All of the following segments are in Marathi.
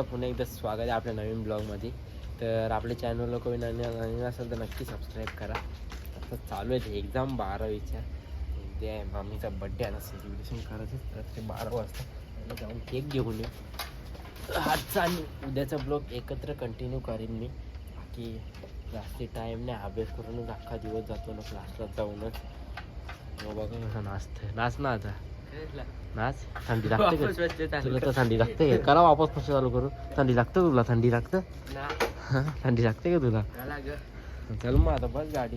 तुमचं पुन्हा एकदा स्वागत आहे आपल्या नवीन ब्लॉगमध्ये. तर आपल्या चॅनलला कोणी नवीन नवीन असेल तर नक्की सबस्क्राईब करा. आता चालू आहे एक्झाम बारावीच्या. ते आहे मामीचा बड्डे आहे ना सेलिब्रेशन करायचं तर ते बारा वाजता. आणि जाऊन केक घेऊन येऊ. आजचा आणि उद्याचा ब्लॉग एकत्र कंटिन्यू करेन मी. बाकी जास्ती टाईम नाही. अभ्यास करूनच अख्खा दिवस जातो ना क्लासला जाऊनच. मग बघा कसं नाचतंय. नाच ना आता. नाच थंडी लागते का? तुला तर थंडी लागते. करा वापस कसं चालू करू थंडी लागतं तुला? थंडी लागतं? थंडी लागते का तुला? चल मग आता बस गाडी.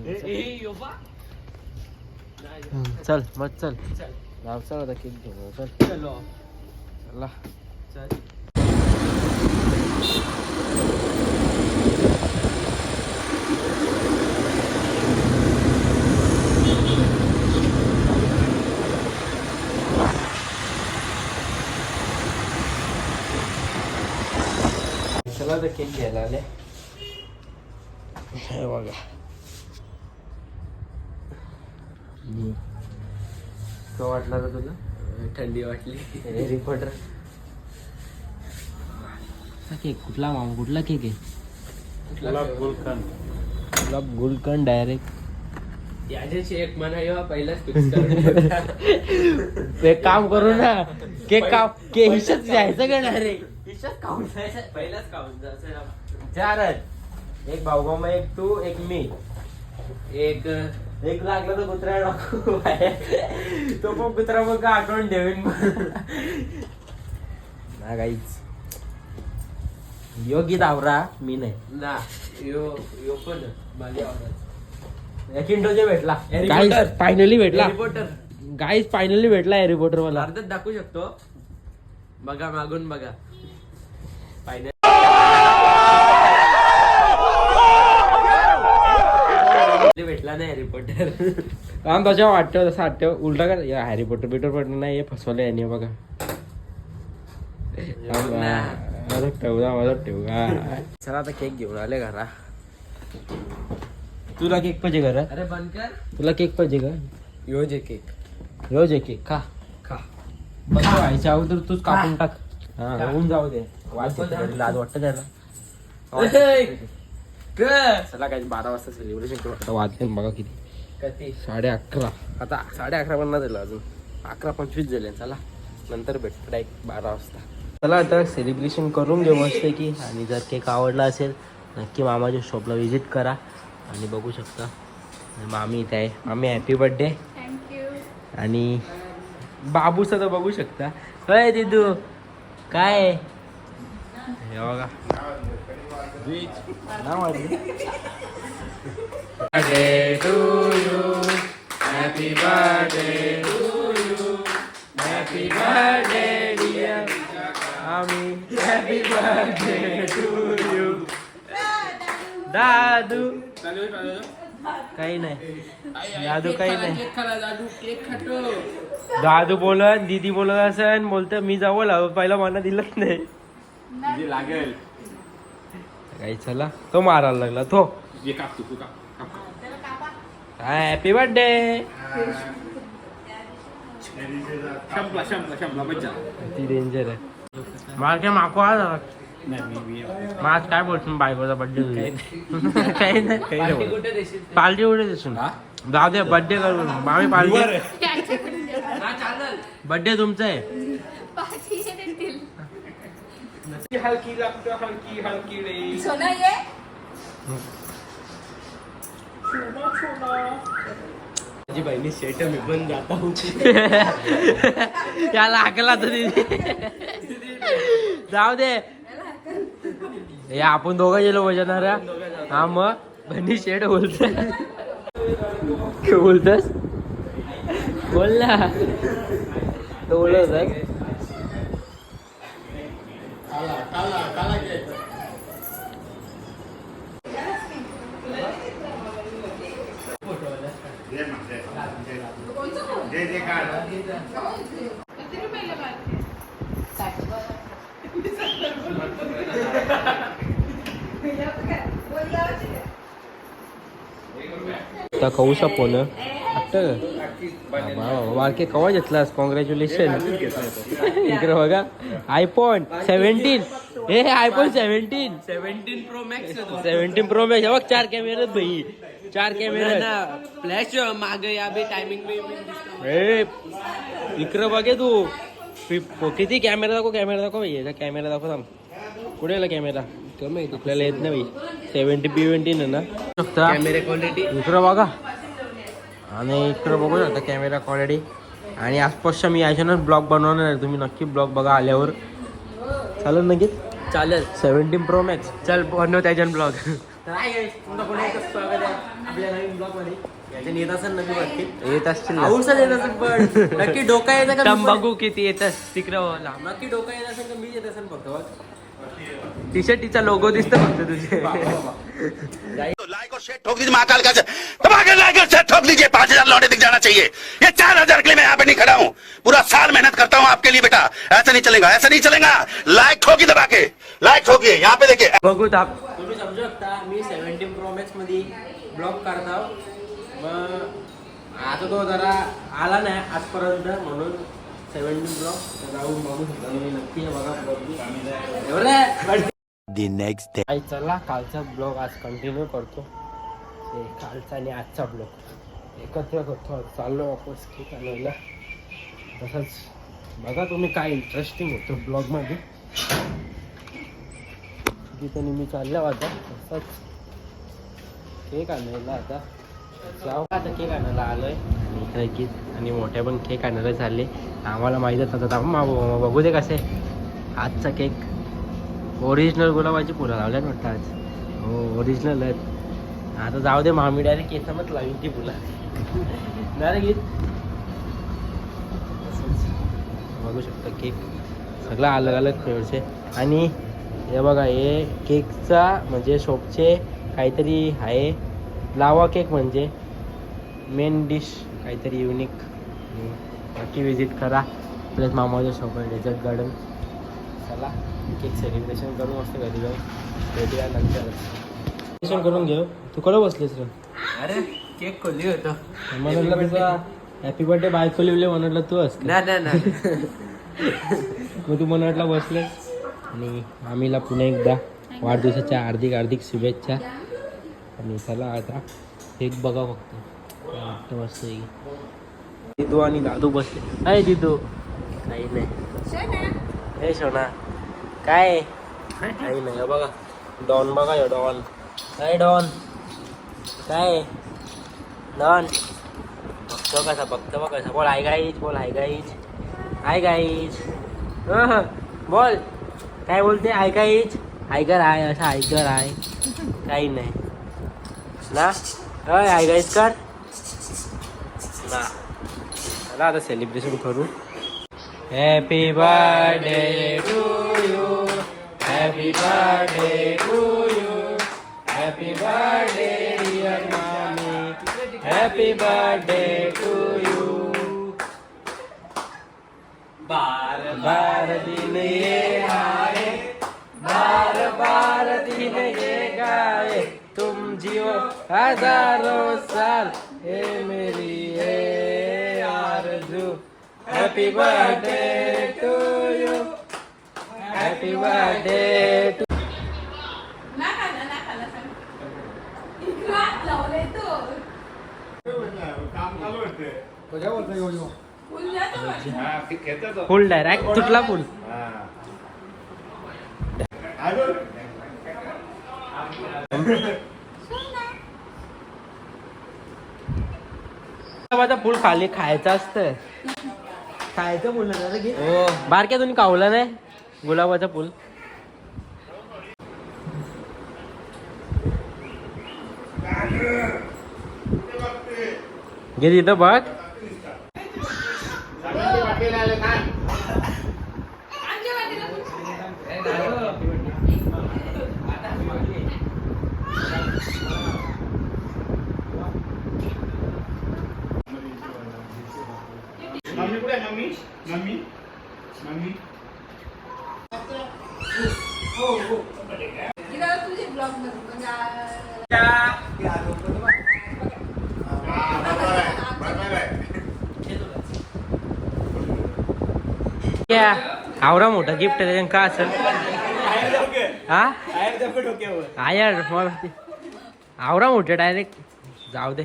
चल. मग चल. चल. आता केक घेऊ चल. चला. चला. तर केक घ्यायला आले. हे बघा. तो वाटला का तुला? थंडी वाटली. हॅरी पॉटर केक कुठला मामा? कुठला केक आहे? गुलाब गुलकंद. डायरेक्ट याच्याशी एक म्हणा येवा पहिलाच फिक्स करून एक काम करू ना. केक काम के हिशच घ्यायचं का डायरेक्ट हिशच खाऊन जायचं? पहिलाच खाऊन जायचं चारच एक भाऊ मामा एक तू एक मी. एक एक लागलं तर कुत्रा टाकू. तो पण कुत्रा मग आठवण ठेवीन? ना काहीच योगी दावरा मी नाही. ना यो यो पण माझ्या किंडोचे भेटला. Harry Potter. फायनली भेटला. हॅरी पॉटर गाईज फायनली भेटला हॅरी पॉटर मला. अर्धच दाखवू शकतो. बघा मागून बघा. फायनल भेटला नाही हॅरी पॉटर कारण त्याच्या वाटतं तसं वाटतं उलटा का या हॅरी पॉटर बिटर पडलं नाही हे फसवलं याने बघा. माझं ठेवला माझं ठेवला चला आता केक घेऊन आले घरा. तुला केक पाहिजे घरात अरे बंद कर. तुला केक पाहिजे का? यो जे केक. रोज एक केक. खा. खा. बंद व्हायच्या अगोदर तूच कापून टाक. हा होऊन जाऊ दे. वाज येते घरी, लाज वाटतं त्याला. चला काय बारा वाजता सेलिब्रेशन करू. आता वाजले बघा किती. कधी? साडे अकरा. आता साडे अकरा पण नाही झालं अजून. अकरा पंचवीस झाले. चला नंतर भेटतो डायरेक्ट बारा वाजता. चला आता सेलिब्रेशन करून घेऊ मस्त की आणि जर केक आवडला असेल नक्की मामाच्या शॉपला व्हिजिट करा. आणि बघू शकता आणि मामी इथे आहे मामी हॅपी बर्थडे थँक्यू आणि बाबूचं तर बघू शकता होय दिदू काय? हे बघा नाव वाढली. Birthday to you. Happy birthday to you. Happy birthday, dear Ami. Happy birthday to you. दादू काही नाही. दादू काही नाही. दादू केक खातो दादू बोलत दीदी बोलत असेल बोलत मी जवळ आलो पहिला मला दिलंच नाही. लागेल. काही चला तो मारायला लागला तो. हॅपी बर्थडे ती डेंजर आहे. मला काय माको आज माझ काय बोलतो बायकोचा बर्थडे काही नाही. बोलत. कुठे देशील पार्टी कुठे दिसून जाऊ दे बर्थडे करून मामी पार्टी बर्थडे तुमचा आहे. हलकी हलकी हलकी रे. सोना ये. माझी बहिणी शेट मी पण जाता याला हाकला तर. जाऊ दे. हे आपण दोघं गेलो बजाणार हा मग बनी शेड बोलत बोलतस? बोल ना. तो बोलत होता. किती रुपयाला बाकी त्या कौशा फोन बारके कवा घेतलास? कॉंग्रॅच्युलेशन इकडे बघा. आयफोन सेव्हन्टीन हे iPhone seventeen seventeen pro max seventeen pro max बघ चार कॅमेरे भाई चार कॅमेरे फ्लॅश माग या बी टायमिंग इकडं बघे तू. किती कॅमेरा दाखव कॅमेरा दाखव भाई कॅमेरा दाखव थांब. कुठे गेला कॅमेरा कमी आपल्याला येत नाही भाई सेव्हन्टी पिव्हन्टीन आहे ना. शकता? कॅमेरा क्वालिटी इकडं बघा. आणि इकडं बघू शकता कॅमेरा क्वालिटी आणि आसपासच्या मी याच्यानं ब्लॉग बनवणार आहे. तुम्ही नक्की ब्लॉग बघा आल्यावर. चालेल नक्की चालेल. सेव्हन्टीन प्रो मॅक्स चल बनव त्याच्यान ब्लॉग. आपल्या नवीन ब्लॉगमध्ये याच्यान येत असेल नक्की? येत असतील. औषध येत असेल पण. नक्की डोका येतं का तंबाखू किती येतात तिकडं लांब. नक्की डोका येत असेल का मी येत असेल फक्त बघ. टी शर्टीचा लोगो दिसतो फक्त तुझे. लाइक और शेयर ठोक दीजिए महाकाल का दबाकर लाइक और शेयर ठोक दीजिए। पाँच हज़ार लौटे दिख जाना चाहिए। ये चार हज़ार के लिए मैं यहाँ पे नहीं खड़ा हूँ। पूरा साल मेहनत करता हूँ आपके लिए बेटा। ऐसा नहीं चलेगा ऐसा नहीं चलेगा। लाइक ठोकी दबा के लाइक ठोकिए यहाँ पे देखिए। ताप तुम्ही समजू शकता मी सेव्हन्टीन प्रो मॅक्स मध्ये ब्लॉग करतो मग आता तो जरा आला नाही आजपर्यंत म्हणून सेव्हन्टीन ब्लॉग जाऊन बघू शकता तुम्ही नक्की बघा. एवढं दी नेक्स्ट डे आई चला कालचा ब्लॉग आज कंटिन्यू करतो. ते कालचा आणि आजचा ब्लॉग एकत्र करतो चाललो वापस केक आणायला तसंच बघा तुम्ही काय इंटरेस्टिंग होतो ब्लॉगमध्ये तिथं मी चालल्या आता. तसंच केक आणायला आता. जाऊ आता केक आणायला? आलोय. आणि इकडे आणि मोठ्या पण केक आणायला चालले. आम्हाला माहीतच नव्हतं. बघू दे कसे. आजचा केक ओरिजिनल गुलाबाची फुलं लावल्यात वाटतं आज. हो ओरिजिनल आहेत. आता जाऊ दे मामी डायरेक्ट केसामच लावीन ती फुलं. डायरेक्ट बघू शकता केक. सगळं अलग अलग फ्लेवरचे आणि हे बघा हे केकचा म्हणजे शॉपचे काहीतरी आहे. लावा केक म्हणजे. मेन डिश काहीतरी युनिक नक्की व्हिजिट करा. प्लस मामाच्या शॉप आहे डेझर्ट गार्डन चला केक सेलिब्रेशन करू मस्त घरी जाऊ. भेटूया नंतर. सेलिब्रेशन करून घेऊ. तू कडं बसलीस रे? अरे केक खोली होतो. म्हणलं तुझा हॅपी बर्थडे बायको लिवले म्हणलं तू असते नाही नाही नाही मग तू मनवाटला बसलेस. आणि आम्हीला पुन्हा एकदा वाढदिवसाच्या हार्दिक हार्दिक शुभेच्छा. आणि चला आता एक बघा फक्त. काय वाटतं मस्त. दिदू आणि दादू बसले. अय दिदू. काही नाही. हे सोना. काय? काही नाही हे बघा. डॉन बघा हे डॉन. काय डॉन? काय? डॉन? बघतो कसा बघतो बघ कसा. बोल हाय गाईज बोल हाय गाईज हाय गाईज बोल. काय बोलते? हाय गाईज हायकर आहे असं हायकर आहे काही नाही. ना? होय हाय गाईज कर. ना. चला आता सेलिब्रेशन करू. Happy birthday to happy birthday to you happy birthday dear मामी हॅपी बर्थडे टू यू बार बार दिन ये आए, बार बार दिन ये गाए। तुम जियो हज़ारों साल ये मेरी है आरज़ू। Happy birthday to you birthday to तो फुल डायरेक्ट तुटला फुल गुलाबाचं फुल खाली खायचं असतं खायचं बोललं ना रे घे. हो. बारक्या तुम्ही कावला नाही? गुलाबाचं फुल. गेली इथं बघ आमच्या वाटेला पण मम्मी कुठे मम्मी मम्मी मम्मी इकडं तुझे ब्लॉगमध्ये म्हणजे क्या आवरा मोठा गिफ्ट आहे त्याच्यानं का असेल? हा? यार मला आवरा मोठे डायरेक्ट जाऊ दे.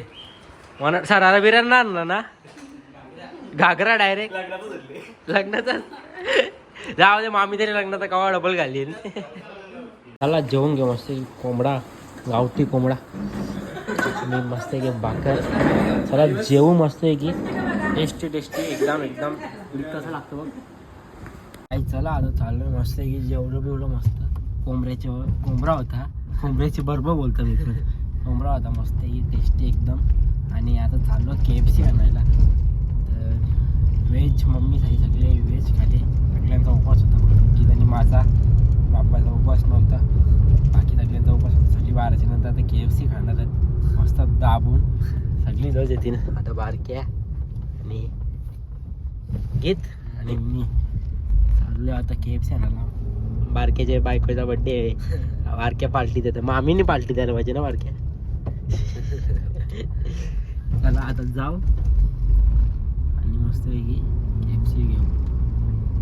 म्हणा सराला बिरांना आणला ना? घागरा डायरेक्ट लग्नाचा जाऊ दे मामी तरी लग्नाचा कवा डबल घालीन चला जेवून घेऊ मस्त. कोंबडा गावठी कोंबडा. मी मस्त आहे की भाकर. चला जेवू मस्त आहे की. टेस्टी टेस्टी एकदम एकदम. कसं लागतं बघ. आई चला आता चाललोय. मस्त की जेवढं बिवढं मस्त. कोंबड्याचे कोंबडा होता. कोंबऱ्याचे बरोबर बोलतो मी इकडून कोंबडा होता मस्त की टेस्टी एकदम. आणि आता चाललो के एफ सी आणायला. तर व्हेज मम्मी झाली सगळे व्हेज खाले. सगळ्यांचा उपवास होता की आणि माझा बाप्पाचा उपवास नव्हता. बाकी सगळ्यांचा उपवास होता. सगळी बाराच्या नंतर आता के एफ सी खाणार आहेत. मस्त दाबून. सगळी जवळ येते ना आता बारक्या आणि घेत आणि मी. चाललो आता के एफ सी आणायला. बारक्याच्या बायकोचा बड्डे आहे. बारक्या पार्टी देते मामीने पार्टी द्यायला पाहिजे ना बारक्या. चला आता जाऊ. आणि मस्तपैकी के एफ सी घेऊ.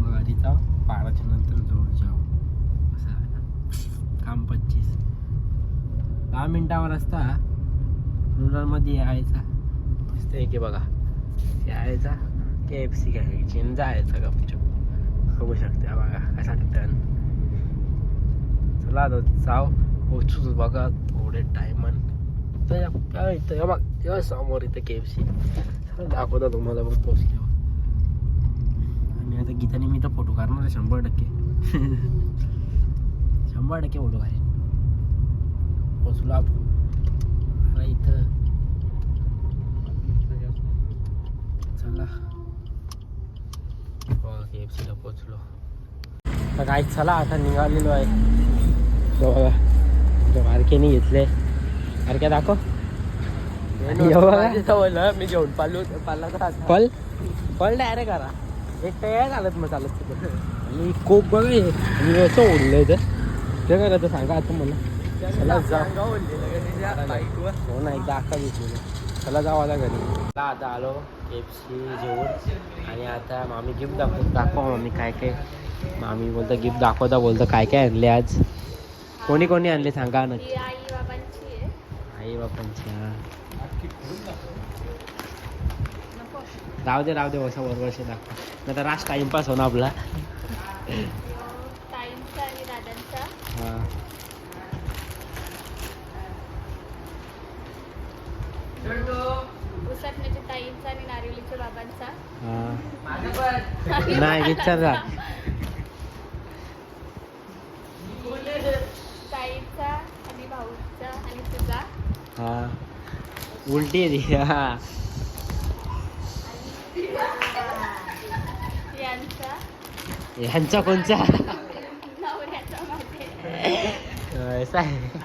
मग आधी जाऊ. बाराच्या नंतर जवळ जाऊ. असं. काम पच्चीस. दहा मिनिटावर असता. रुरलमध्ये यायचा. मस्त आहे की बघा. यायचा. के एफ सी घ्यायची आणि जायचा गपचूप. बघू शकते. बघा कसा टन चला आता जाऊ. पोचूच बघा थोडे टायमान तर काय इथं बघ तेव्हा समोर इथं के एफ सी दाखवता तुम्हाला पण पोचल्यावर आणि आता गीताने मी तर फोटो काढणार आहे शंभर टक्के. शंभर टक्के फोटो काढेन. पोचलो आपण मला इथं चला के एफ सीला पोचलो तर काय चला आता निघालेलो आहे. तो बघा तो बारकेने घेतले. बारक्या दाखव. मी घेऊन पालू पाला पल पल डायरेक्ट करा एक काय चालत मग चालत तिकडे आणि कोप बघा हे आणि असं ओढलंय तर ते करतं? सांगा आता मला. चला जा. हो ना एकदा अक्का घेतलेलं. चला जाऊ आता घरी. चला आता आलो एफ सी जेवून. आणि आता मामी गिफ्ट दाखव दाखवा मामी काय काय. मामी बोलतं गिफ्ट दाखवता बोलतं काय काय आणले आज. कोणी कोणी आणले सांगा ना. ही आई बाबांची हा. राहू दे राहू दे वर्षा वर्षी दाखवा. नाही तर रास टाइमपास होणार आपला. ताईंचा आणि दादांचा. हा. उसटण्याच्या ताईंचा आणि नारिवलीच्या बाबांचा. हा. नाही विचारा ताईंचा आणि भाऊचा आणि तुझा. हा. उलटी आहे ती. हा. यांचा. ह्यांचा कोणचा? नवऱ्याचा माझे ऐसा आहे.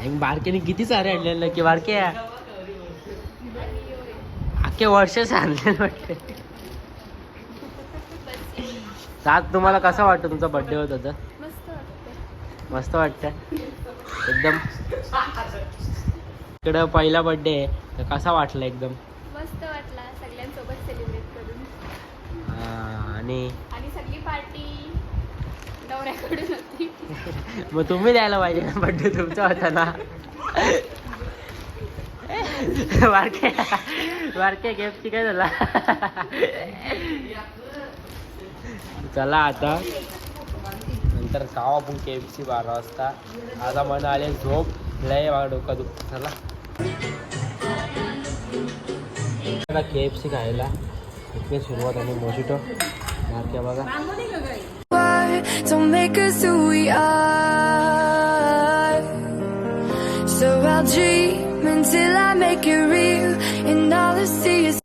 आणि बारक्याने किती सारे आणलेलं की होय. अख्खे वर्षच आणले वाटते. सात तुम्हाला कसं वाटतं तुमचा बर्थडे होता तर? मस्त वाटतं एकदम. इकडं पहिला बर्थडे आहे तर कसा वाटला एकदम? मस्त वाटला सगळ्यांसोबत सेलिब्रेट करून. आणि नवऱ्याकडून होती. मग तुम्ही द्यायला पाहिजे ना बर्थडे तुमचा होता ना. बारके बारके गिफ्ट काय झाला? चला आता. नंतर खाऊ आपण के एफ सी बारा वाजता. आता मन आले झोप. लय बघा डोका दुख. चला. के एफ सी खायला. इथे सुरुवात आणि मोजिटो बारक्या बघा. Don't make us who we are. So I'll dream until I make it real, and all I see is